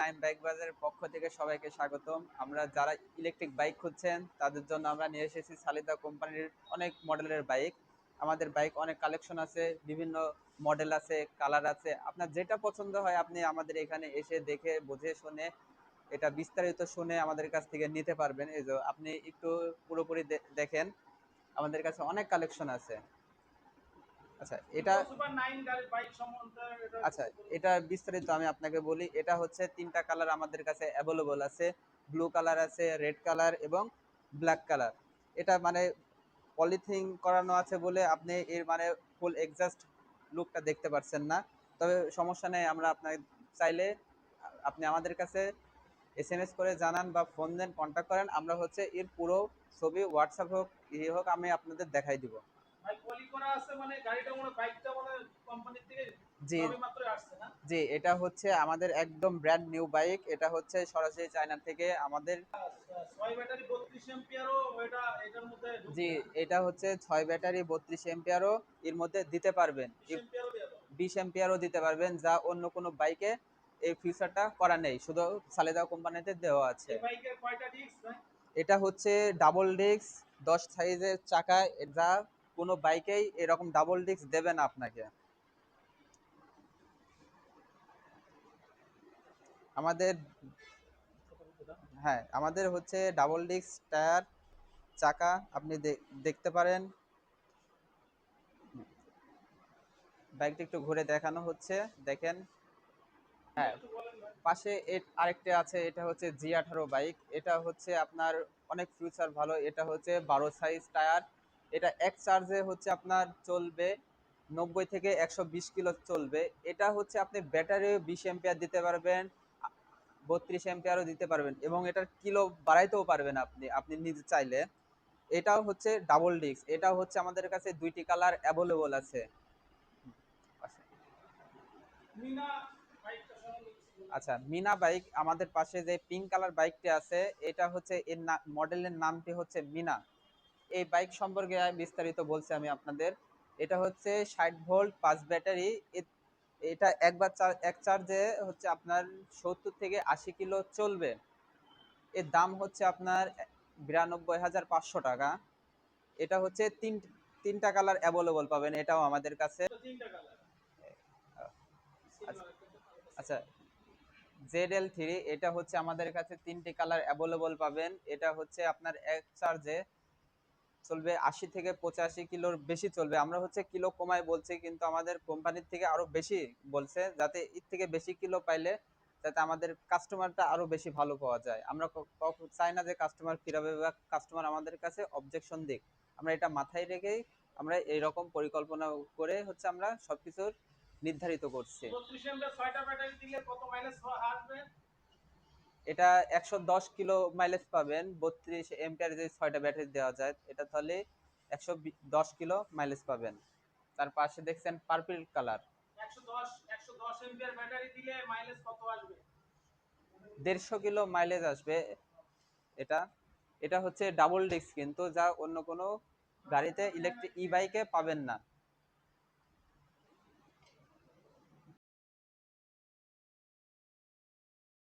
Naim bike বাজারের পক্ষ থেকে সবাইকে স্বাগতম। আমরা যারা ইলেকট্রিক বাইক খুঁজছেন, তাদের জন্য আমরা নিয়ে এসেছি সালিদা কোম্পানির অনেক মডেলের বাইক আমাদের বাইক অনেক কালেকশন আছে, বিভিন্ন মডেল আছে কালার আছে। আপনার যেটা পছন্দ হয় আপনি আমাদের এখানে এসে দেখে, বুঝে, শুনে, এটা বিস্তারিত শুনে আমাদের কাছ থেকে নিতে পারবেন। এই যে আপনি একটু পুরোপুরি দেখেন, আমাদের কাছে অনেক কালেকশন আছে। আচ্ছা এটা আচ্ছা এটা বিস্তারিত আমি আপনাকে বলি। এটা হচ্ছে তিনটা কালার আমাদের কাছে অ্যাভেলেবল আছে। ব্লু কালার আছে রেড কালার এবং ব্ল্যাক কালার এটা মানে পলিথিন করানো আছে বলে আপনি এর মানে ফুল এক্সাস্ট লুকটা দেখতে পারছেন না। তবে সমস্যা নেই, আমরা আপনার চাইলে আপনি আমাদের কাছে এস এম এস করে জানান বা ফোন দেন কন্ট্যাক্ট করেন। আমরা হচ্ছে এর পুরো ছবি হোয়াটসঅ্যাপ হোক ইয়ে হোক, আমি আপনাদের দেখাই দিব। করা আছে মানে গাড়িটা মানে বাইকটা মানে কোম্পানি থেকে জি। জি এটা হচ্ছে আমাদের একদম ব্র্যান্ড নিউ বাইক এটা হচ্ছে সরাসরি চায়না থেকে আমাদের এটা জি এটা হচ্ছে ছয় ব্যাটারি বত্রিশ এম্পিয়ারও এর মধ্যে দিতে পারবেন। বিশ এম্পিয়ারও দিতে পারবেন যা অন্য কোনো বাইকে এই ফিচারটা করা নেই। শুধু সালেদা কোম্পানিতে দেওয়া আছে। এটা হচ্ছে ডাবল ডিস্ক দশ সাইজের চাকা যা কোনো বাইকেই এরকম ডাবল ডিস্ক দেবে না আপনাকে। আমাদের হ্যাঁ আমাদের হচ্ছে ডাবল ডিস্ক টায়ার চাকা, আপনি দেখতে পারেন। বাইকটা একটু ঘুরে দেখানো হচ্ছে, দেখেন। হ্যাঁ পাশে আরেকটা আছে, এটা হচ্ছে জি আঠারো বাইক এটা হচ্ছে আপনার অনেক ফিউচার ভালো, এটা হচ্ছে বারো সাইজ টায়ার এটা এক চার্জে হচ্ছে আপনার চলবে নব্বই থেকে একশো বিশ কিলো চলবে। এটা হচ্ছে আপনি ব্যাটারি বিশ এম্পিয়ার দিতে পারবেন, বত্রিশ এম্পিয়ারও দিতে পারবেন এবং এটার কিলো বাড়াইতেও পারবেন আপনি আপনি নিজে চাইলে। এটাও হচ্ছে ডাবল ডিস্ক এটাও হচ্ছে আমাদের কাছে দুইটি কালার অ্যাভেলেবল আছে। আচ্ছা মিনা বাইক আমাদের পাশে যে পিঙ্ক কালার বাইকটি আছে, এটা হচ্ছে এর মডেলের নামটি হচ্ছে মিনা। এই বাইক সম্পর্কে বিস্তারিত বলছি আমি আপনাদের। এটা হচ্ছে ষাট ভোল্ট পাঁচ ব্যাটারি। এটা একবার এক চার্জে হচ্ছে আপনার সত্তর থেকে আশি কিলো চলবে। এর দাম হচ্ছে আপনার বিরানব্বই হাজার পাঁচশো টাকা। এটা হচ্ছে তিন তিনটা কালার অ্যাভেলেবল পাবেন এটাও আমাদের কাছে। আচ্ছা। আচ্ছা জেড এল থ্রি এটা হচ্ছে আমাদের কাছে তিনটি কালার অ্যাভেলেবল পাবেন। এটা হচ্ছে আপনার এক চার্জে চলবে, আশি থেকে পঁচাশি কিলোর বেশি চলবে। আমরা হচ্ছে কিলো কমায় বলছি, কিন্তু আমাদের কোম্পানির থেকে আরও বেশি বলছে, যাতে এর থেকে বেশি কিলো পাইলে যাতে আমাদের কাস্টমারটা আরও বেশি ভালো পাওয়া যায়। আমরা চাই না যে কাস্টমার ফিরাবে বা কাস্টমার আমাদের কাছে অবজেকশন দিক। আমরা এটা মাথায় রেখেই আমরা এইরকম পরিকল্পনা করে হচ্ছে আমরা সবকিছুর নির্ধারিত করছি। এটা একশো দশ কিলো মাইলেজ পাবেন বত্রিশ এম্পিয়ার যে ছয়টা ব্যাটারি দেওয়া যায় এটা তাহলে একশো দশ কিলো মাইলেজ পাবেন। তার পাশে দেখছেন পার্পল কালার দেড়শো কিলো মাইলেজ আসবে এটা। এটা হচ্ছে ডাবল ডিস্ক কিন্তু যা অন্য কোনো গাড়িতে ইলেকট্রিক ই বাইকে পাবেন না।